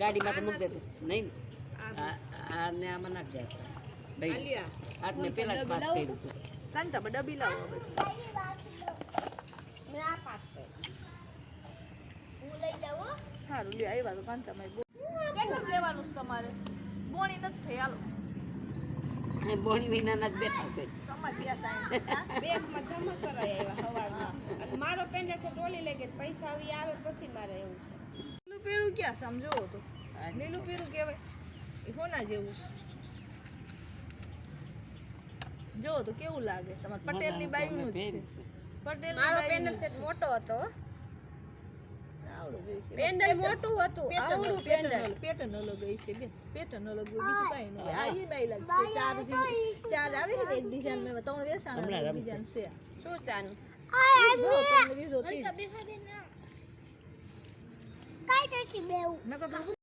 ગાડીમાં તો મૂકી દેતો. નહીં ને? આ આ ને આમાં નાખ દે ભાઈ આજ મેં પેલા જ પાસ કર્યું હતું. બા ડબી લાવો હવે. સારું લે આવ્યા તો કાન તમે કેટલું લેવાનું છે તમારે? બોણી નથી થઈ હાલો. બોણી વિનાના જ બેઠા છે. બેગમાં જમા કરાય આવ્યા હવારમાં. અને મારો પેન્ડર છે ટોલી લઈ ગઈ પૈસા આવી આવે પછી મારે એવું છે. લીલું પીળું ક્યાં? સમજો તો. લીલું પીળું કહેવાય. એ હોના જેવું. જો તો કેવું લાગે. તમારે પટેલની બાયુનું છે. પટેલ મારો પેનલ સેટ મોટો હતો. આવડું પેન્ડલ મોટું હતું આવડું અલગ- પેન્ડલ પેટર્ન અલગ- હોય છે બેન. પેટર્ન અલગ હોય બીજું કાંઈ નહીં આ ઈ બાઈ લાગશે ચાર જેવી- ચાર આવે છે ને એક ડિઝાઇન મેં ત્રણ વેસાણ ડિઝાઇન છે. શું ચાનું? જો તમને દીધો તી જ. નકર તો